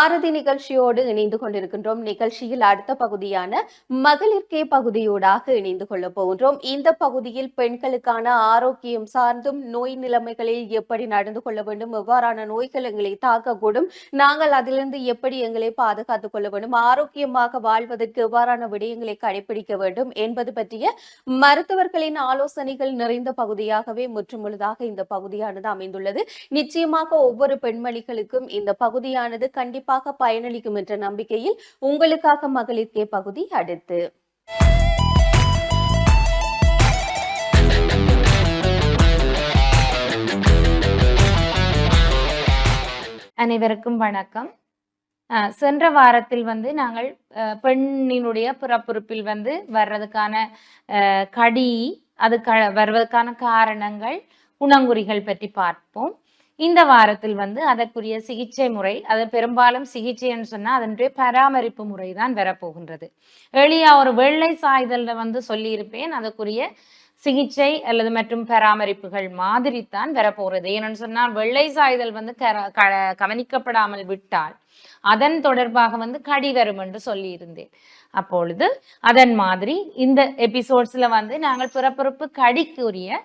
பாரதி நிகழ்ச்சியோடு இணைந்து கொண்டிருக்கின்றோம். நிகழ்ச்சியில் அடுத்த பகுதியான மகளிர்கே பகுதியோடாக இணைந்து கொள்ள போகின்றோம். இந்த பகுதியில் பெண்களுக்கான ஆரோக்கியம் சார்ந்தும் நோய் நிலைமைகளில் எப்படி நடந்து கொள்ள வேண்டும் எவ்வாறான நோய்கள் எங்களை தாக்கக்கூடும் நாங்கள் அதிலிருந்து எப்படி எங்களை பாதுகாத்துக் கொள்ள வேண்டும் ஆரோக்கியமாக வாழ்வதற்கு எவ்வாறான விடயங்களை கடைபிடிக்க வேண்டும் என்பது பற்றிய மருத்துவர்களின் ஆலோசனைகள் நிறைந்த பகுதியாகவே முற்றுமுழுதாக இந்த பகுதியானது அமைந்துள்ளது. நிச்சயமாக ஒவ்வொரு பெண்மணிகளுக்கும் இந்த பகுதியானது கண்டிப்பாக பயனளிக்கும் என்ற நம்பிக்கையில் உங்களுக்காக மகளிர்கே பகுதி அடுத்து. அனைவருக்கும் வணக்கம். சென்ற வாரத்தில் வந்து நாங்கள் அஹ் பெண்ணினுடைய பிறப்புறுப்பில் வந்து வர்றதுக்கான அஹ் கடி அது க வருவதற்கான காரணங்கள் குணங்குறிகள் பற்றி பார்ப்போம். இந்த வாரத்தில் வந்து அதற்குரிய சிகிச்சை முறை அது பெரும்பாலும் சிகிச்சைன்னு சொன்னால் அதனுடைய பராமரிப்பு முறை தான் வரப்போகின்றது. எளியா ஒரு வெள்ளை சாய்தல்ல வந்து சொல்லியிருப்பேன். அதற்குரிய சிகிச்சை அல்லது மற்றும் பராமரிப்புகள் மாதிரி தான் வரப்போகிறது. ஏன்னு சொன்னால் வெள்ளை சாய்தல் வந்து கர க- கவனிக்கப்படாமல் விட்டால் அதன் தொடர்பாக வந்து கடி வரும் என்று சொல்லியிருந்தேன். அப்பொழுது அதன் மாதிரி இந்த எபிசோட்ஸ்ல வந்து நாங்கள் பிறப்புறுப்பு கடிக்குரிய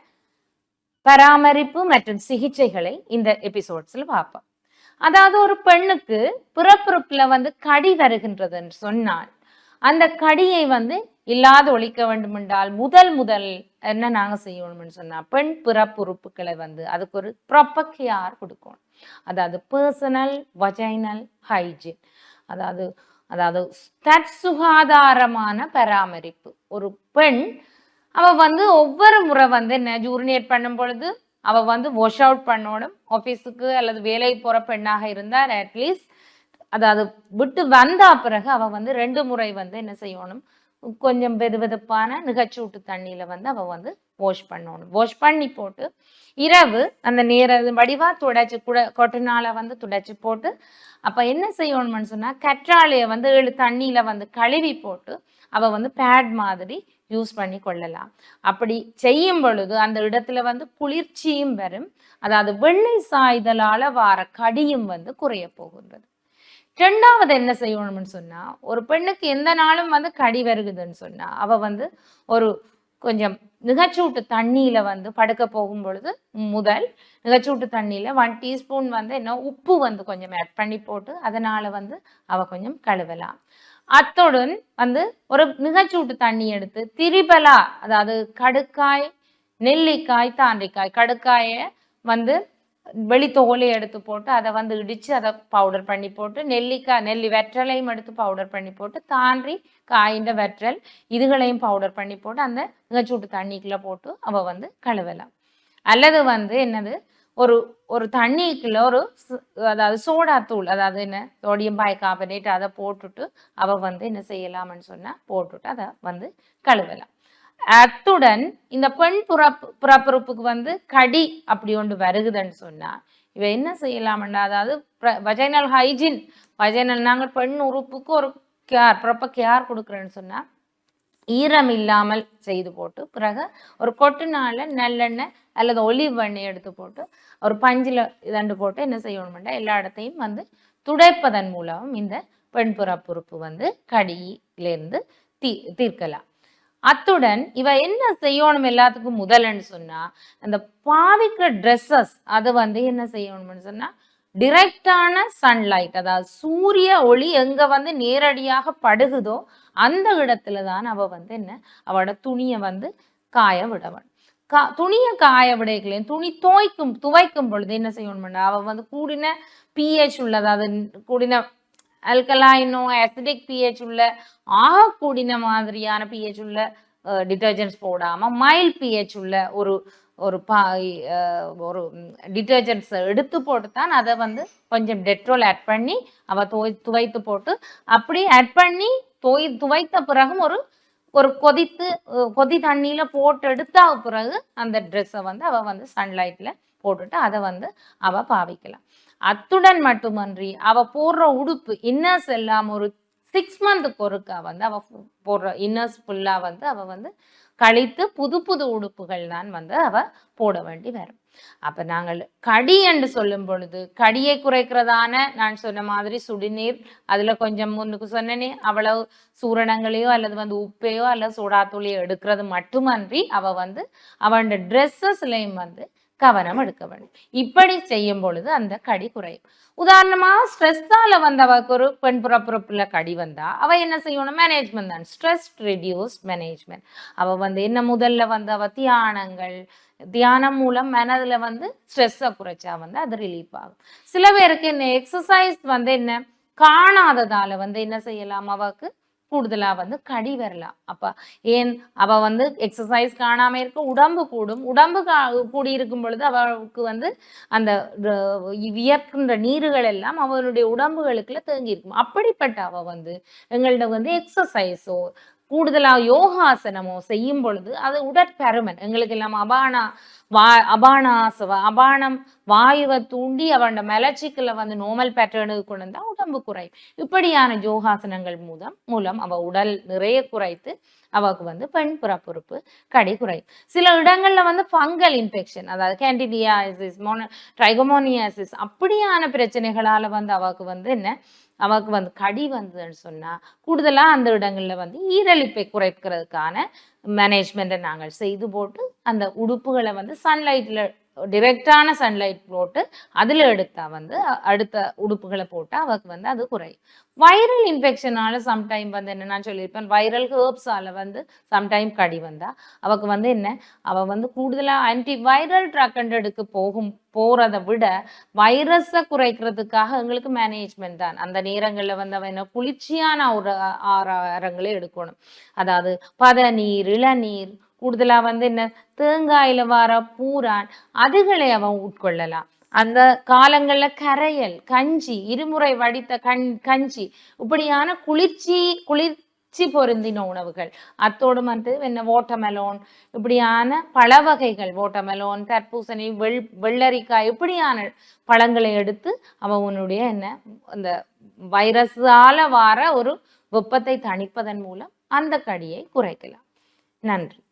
பராமரிப்பு மற்றும் சிகிச்சைகளை இந்த எபிசோட்ஸ்ல பார்ப்போம். அதாவது ஒரு பெண்ணுக்கு பிறப்புறுப்புல வந்து கடி வருகின்றதுன்னு சொன்னால் அந்த கடியை வந்து இல்லாத ஒழிக்க வேண்டும் என்றால் முதல் முதல் என்ன நாங்க செய்யணும்னு சொன்னா பெண் பிறப்புறுப்புகளை வந்து அதுக்கு ஒரு ப்ராப்பர் கேர் கொடுக்கணும். அதாவது பர்சனல் வஜைனல் ஹைஜீன் அதாவது அதாவது தற்சுகாதாரமான பராமரிப்பு. ஒரு பெண் அவள் வந்து ஒவ்வொரு முறை வந்து என்ன யூரினேட் பண்ணும் பொழுது அவள் வந்து வாஷ் அவுட் பண்ணணும் ஆஃபீஸுக்கு அல்லது வேலைக்கு போகிற பெண்ணாக இருந்தால் அட்லீஸ்ட் அதாவது விட்டு வந்தா பிறகு அவள் வந்து ரெண்டு முறை வந்து என்ன செய்யணும் கொஞ்சம் வெது வெதுப்பான நிகச்சூட்டு தண்ணியில் வந்து அவள் வந்து வாஷ் பண்ணணும். வாஷ் பண்ணி போட்டு இரவு அந்த நேர வடிவா துடைச்சி குட கொட்டினால வந்து துடைச்சி போட்டு அப்ப என்ன செய்யணும்னு சொன்னா கற்றாழைய வந்து ஏழு தண்ணியில வந்து கழுவி போட்டு அவ வந்து பேட் மாதிரி யூஸ் பண்ணி கொள்ளலாம். அப்படி செய்யும் பொழுது அந்த இடத்துல வந்து குளிர்ச்சியும் வரும். அதாவது வெள்ளை சாய்தலால வார கடியும் வந்து குறைய போகின்றது. ரெண்டாவது என்ன செய்யணும்னு சொன்னா ஒரு பெண்ணுக்கு எந்த நாளும் வந்து கடி வருகுதுன்னு சொன்னா அவ வந்து ஒரு கொஞ்சம் நிகச்சூட்டு தண்ணியில வந்து படுக்க போகும் பொழுது முதல் நிகச்சூட்டு தண்ணியில ஒன் டீஸ்பூன் வந்து என்ன உப்பு வந்து கொஞ்சம் ஆட் பண்ணி போட்டு அதனால வந்து அவ கொஞ்சம் கழுவலாம். அத்துடன் வந்து ஒரு நிகச்சூட்டு தண்ணி எடுத்து திரிபலா அதாவது கடுக்காய் நெல்லிக்காய் தாண்டிக்காய் கடுக்காயை வந்து வெளித்தோலை எடுத்து போட்டு அதை வந்து இடித்து அதை பவுடர் பண்ணி போட்டு நெல்லிக்காய் நெல்லி வெற்றலையும் எடுத்து பவுடர் பண்ணி போட்டு தாண்டி காய்ந்த வெற்றல் இதுகளையும் பவுடர் பண்ணி போட்டு அந்த இங்கச்சூட்டு தண்ணிக்குள்ளே போட்டு அவ வந்து கழுவலாம். அல்லது வந்து என்னது ஒரு ஒரு தண்ணிக்குள்ள ஒரு அதாவது சோடா தூள் அதாவது என்ன சோடியம் காபனேட் அதை போட்டுட்டு அவ வந்து என்ன செய்யலாம்னு சொன்னால் போட்டுட்டு அதை வந்து கழுவலாம். அத்துடன் இந்த பெண் புறப்பு புறப்புறுப்புக்கு வந்து கடி அப்படி ஒன்று வருகுதுன்னு சொன்னா இவ என்ன செய்யலாம்டா? அதாவது வஜைனல் ஹைஜீன் வஜைனல் நாங்கள் பெண் உறுப்புக்கு ஒரு கேர் ப்ராப்பர் கேர் கொடுக்குறேன்னு சொன்னா ஈரம் இல்லாமல் செய்து போட்டு பிறகு ஒரு கொட்டுனால நல்லெண்ணெய் அல்லது ஒலிவ் எண்ணெய் எடுத்து போட்டு ஒரு பஞ்சில் இதண்டு போட்டு என்ன செய்யணும்னா எல்லா இடத்தையும் வந்து துடைப்பதன் மூலம் இந்த பெண் புறப்புறுப்பு வந்து கடியிலேருந்து தீ தீர்க்கலாம். அத்துடன் இவ என்ன செய்யணும் எல்லாத்துக்கும் முதலன்னு சொன்னா அந்த பாவிக்கிற ட்ரெஸ்ஸஸ் அது வந்து என்ன செய்யணும்னு சொன்னா டிரெக்டான சன்லைட் அதாவது சூரிய ஒளி எங்க வந்து நேரடியாக படுகுதோ அந்த இடத்துல தான் அவ வந்து என்ன அவளோட துணியை வந்து காய விடவன். கா துணியை காய விடைகளையும் துணி துவைக்கும் துவைக்கும் பொழுது என்ன செய்யணும்னா அவ வந்து கூடின பிஹெச் உள்ளதாவது கூடின அல்கலாயினோ அசிடிக் பிஹெச் உள்ள ஆக கூடின மாதிரியான பிஹெச் உள்ள டிட்டர்ஜென்ட்ஸ் போடாம மைல் பிஹெச் உள்ள ஒரு ஒரு பா ஒரு டிட்டர்ஜென்ட்ஸை எடுத்து போட்டு தான் அதை வந்து கொஞ்சம் டெட்ரோல் ஆட் பண்ணி அவ துவை துவைத்து போட்டு அப்படி ஆட் பண்ணி துவை துவைத்த பிறகும் ஒரு ஒரு கொதித்து கொதி தண்ணியில போட்டு எடுத்த பிறகு அந்த ட்ரெஸ்ஸை வந்து அவ வந்து சன்லைட்ல போட்டுட்டு அதை வந்து அவ பாவிக்கலாம். அத்துடன் மட்டுமன்றி அவ போடுற உடுப்பு இன்னர்ஸ் எல்லாம் ஒரு சிக்ஸ் மந்த்துக்கு ஒருக்கா வந்து அவ போடுற இன்னர்ஸ் ஃபுல்லா வந்து அவ வந்து கழித்து புது புது உடுப்புகள் தான் வந்து அவ போட வேண்டி வரும். அப்ப நாங்கள் கடி என்று சொல்லும் பொழுது கடியை குறைக்கிறதான நான் சொன்ன மாதிரி சுடுநீர் அதுல கொஞ்சம் முன்னுக்கு சொன்னனே அவ்வளவு சூரணங்களையோ அல்லது வந்து உப்பையோ அல்லது சூடாத்துளியோ எடுக்கிறது மட்டுமன்றி அவ வந்து அவன் ட்ரெஸ்ஸஸ்லையும் வந்து கவனம் எடுக்க வேண்டும். இப்படி செய்யும் பொழுது அந்த கடி குறையும். உதாரணமா ஸ்ட்ரெஸ்ஸால வந்தவருக்கு ஒரு பெண் புறப்புறப்புல கடி வந்தா அவ என்ன செய்யணும்? மேனேஜ்மெண்ட் தான். ஸ்ட்ரெஸ் ரிடியூஸ் மேனேஜ்மெண்ட் அவ வந்து என்ன முதல்ல வந்து அவ தியானங்கள் தியானம் மூலம் மனதில் வந்து ஸ்ட்ரெஸ்ஸை குறைச்சா வந்து அது ரிலீஃப் ஆகும். சில பேருக்கு என்ன எக்ஸசைஸ் வந்து என்ன? காணாததால வந்து என்ன செய்யலாம்? அவக்கு கூடுதலாக வந்து கடி வரலாம். அப்போ ஏன் அவள் வந்து எக்ஸசைஸ் காணாமல் இருக்க உடம்பு கூடும். உடம்பு கா- கூடி இருக்கும் பொழுது அவளுக்கு வந்து அந்த வியர்க்கின்ற நீர்கள் எல்லாம் அவளுடைய உடம்புகளுக்குள்ள தேங்கி இருக்கும். அப்படிப்பட்ட அவள் வந்து எங்கள்கிட்ட வந்து எக்ஸசைஸோ கூடுதலா யோகாசனமோ செய்யும் பொழுது அது உடற்பருமன். எங்களுக்கு எல்லாம் அபானா வா அபானாசவ அபானம் வாயுவை தூண்டி அவன் மலச்சிக்கல வந்து நோமல் பேட்டர்னுக்கு கொண்டு வந்தா உடம்பு குறையும். இப்படியான யோகாசனங்கள் மூலம் மூலம் அவ உடல் நிறைய குறைத்து அவளுக்கு வந்து பெண் புறப்புறுப்பு கடி குறையும். சில இடங்கள்ல வந்து ஃபங்கல் இன்ஃபெக்ஷன் அதாவது கேண்டிடியாசிஸ் மோன ட்ரைகோமோனியாசிஸ் அப்படியான பிரச்சனைகளால வந்து அவக்கு வந்து என்ன? அவளுக்கு வந்து கடி வந்ததுன்னு சொன்னா கூடுதலா அந்த இடங்கள்ல வந்து ஈரலிப்பை குறைக்கிறதுக்கான மேனேஜ்மெண்ட்டை நாங்கள் செய்து போட்டு அந்த உடுப்புகளை வந்து சன்லைட்ல டிரெக்டான சன்லைட் போட்டு அதில் எடுத்தால் வந்து அடுத்த உடுப்புகளை போட்டால் அவருக்கு வந்து அது குறையும். வைரல் இன்ஃபெக்ஷனால சம்டைம் வந்து என்ன நான் சொல்லியிருப்பேன் வைரல் ஹேர்ப்ஸால் வந்து சம்டைம் கடி வந்தால் அவக்கு வந்து என்ன அவள் வந்து கூடுதலாக ஆன்டி வைரல் ட்ரக்கண்டடுக்கு போகும் போகிறத விட வைரஸை குறைக்கிறதுக்காக எங்களுக்கு மேனேஜ்மெண்ட் தான். அந்த நேரங்களில் வந்து அவன் என்ன குளிர்ச்சியான ஒரு ஆ- ஆகாரங்களை எடுக்கணும். அதாவது பதநீர் இளநீர் கூடுதலா வந்து என்ன? தேங்காயில வர பூரான் அதுகளை அவன் உட்கொள்ளலாம். அந்த காலங்களில் கரையல் கஞ்சி இருமுறை வடித்த கண் கஞ்சி இப்படியான குளிர்ச்சி குளிர்ச்சி பொருந்தின உணவுகள். அத்தோடு வந்து என்ன? ஓட்டமெலோன் இப்படியான பழ வகைகள். ஓட்டமெலோன் தர்பூசணி வெள் வெள்ளரிக்காய் இப்படியான பழங்களை எடுத்து அவன் உன்னுடைய என்ன? அந்த வைரஸால வார ஒரு வெப்பத்தை தணிப்பதன் மூலம் அந்த கடியை குறைக்கலாம். நன்றி.